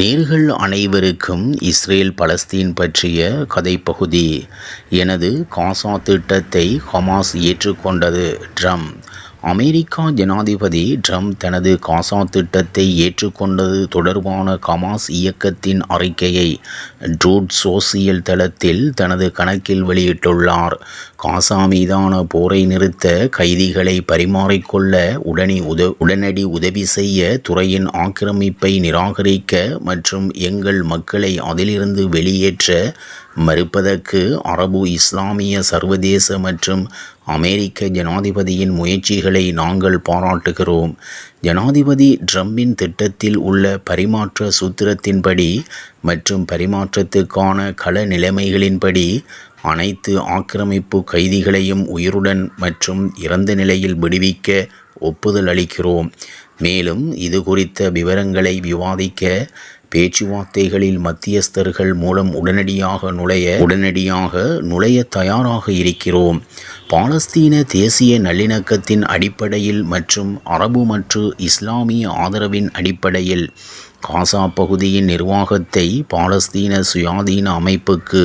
நேர்கள் அனைவருக்கும் Israel Palestine பற்றிய கதைப்பகுதி. எனது காசா திட்டத்தை ஹமாஸ் ஏற்றுக்கொண்டது. ட்ரம் அமெரிக்கா ஜனாதிபதி ட்ரம்ப் தனது காசா திட்டத்தை ஏற்றுக்கொண்டது தொடர்பான கமாஸ் இயக்கத்தின் அறிக்கையை ட்ரூட் சோசியல் தளத்தில் தனது கணக்கில் வெளியிட்டுள்ளார். காசா மீதான போரை நிறுத்த கைதிகளை பரிமாறிக்கொள்ள உடனே உத உடனடி உதவி செய்ய துறையின் ஆக்கிரமிப்பை நிராகரிக்க மற்றும் எங்கள் மக்களை அதிலிருந்து வெளியேற்ற மறுப்பதற்கு அரபு இஸ்லாமிய சர்வதேச மற்றும் அமெரிக்க ஜனாதிபதியின் முயற்சிகளை நாங்கள் பாராட்டுகிறோம். ஜனாதிபதி ட்ரம்பின் திட்டத்தில் உள்ள பரிமாற்ற சூத்திரத்தின்படி மற்றும் பரிமாற்றத்துக்கான கள நிலைமைகளின்படி அனைத்து ஆக்கிரமிப்பு கைதிகளையும் உயிருடன் மற்றும் இறந்த நிலையில் விடுவிக்க ஒப்புதல் அளிக்கிறோம். மேலும் இது குறித்த விவரங்களை விவாதிக்க பேச்சுவார்த்தைகளில் மத்தியஸ்தர்கள் மூலம் உடனடியாக நுழைய உடனடியாக நுழைய தயாராக இருக்கிறோம். பாலஸ்தீன தேசிய நல்லிணக்கத்தின் அடிப்படையில் மற்றும் அரபு மற்றும் இஸ்லாமிய ஆதரவின் அடிப்படையில் காசா பகுதியின் நிர்வாகத்தை பாலஸ்தீன சுயாதீன அமைப்புக்கு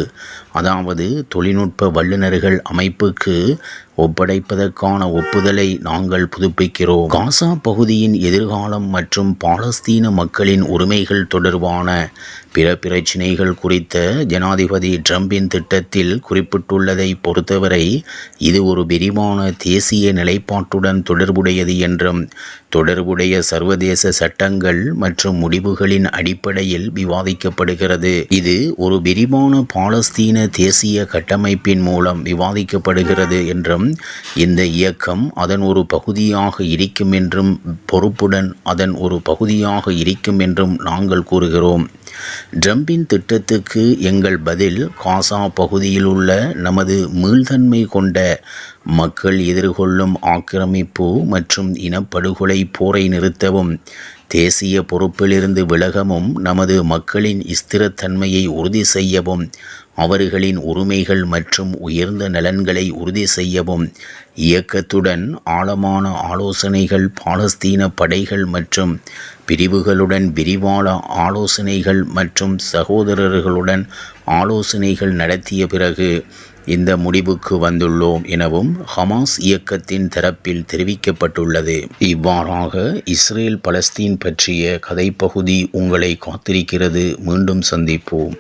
அதாவது தொழில்நுட்ப வல்லுநர்கள் அமைப்புக்கு ஒப்படைப்பதற்கான ஒப்புதலை நாங்கள் புதுப்பிக்கிறோம். காசா பகுதியின் எதிர்காலம் மற்றும் பாலஸ்தீன மக்களின் உரிமைகள் தொடர்பான பிற பிரச்சினைகள் குறித்த ஜனாதிபதி ட்ரம்பின் திட்டத்தில் குறிப்பிட்டுள்ளதை பொறுத்தவரை இது ஒரு விரிவான தேசிய நிலைப்பாட்டுடன் தொடர்புடையது என்றும் தொடர்புடைய சர்வதேச சட்டங்கள் மற்றும் முடிவுகளின் அடிப்படையில் விவாதிக்கப்படுகிறது. இது ஒரு விரிவான பாலஸ்தீன தேசிய கட்டமைப்பின் மூலம் விவாதிக்கப்படுகிறது என்றும் இந்த இயக்கம் அதன் ஒரு பகுதியாக இருக்கும் என்றும் பொறுப்புடன் அதன் ஒரு பகுதியாக இருக்கும் என்றும் நாங்கள் கூறுகிறோம். ட்ரம்பின் திட்டத்துக்கு எங்கள் பதில் காசா பகுதியில் உள்ள நமது மீள்தன்மை கொண்ட மக்கள் எதிர்கொள்ளும் ஆக்கிரமிப்பு மற்றும் இனப்படுகொலை போரை நிறுத்தவும் தேசிய பொறுப்பிலிருந்து விலகவும் நமது மக்களின் ஸ்திரத்தன்மையை உறுதி செய்யவும் அவர்களின் உரிமைகள் மற்றும் உயர்ந்த நலன்களை உறுதி செய்யவும் இயக்கத்துடன் ஆழமான ஆலோசனைகள் பாலஸ்தீன படைகள் மற்றும் பிரிவுகளுடன் விரிவான ஆலோசனைகள் மற்றும் சகோதரர்களுடன் ஆலோசனைகள் நடத்திய பிறகு இந்த முடிவுக்கு வந்துள்ளோம் எனவும் ஹமாஸ் இயக்கத்தின் தரப்பில் தெரிவிக்கப்பட்டுள்ளது. இவ்வாறாக இஸ்ரேல் பலஸ்தீன் பற்றிய கதைப்பகுதி உங்களை காத்திருக்கிறது. மீண்டும் சந்திப்போம்.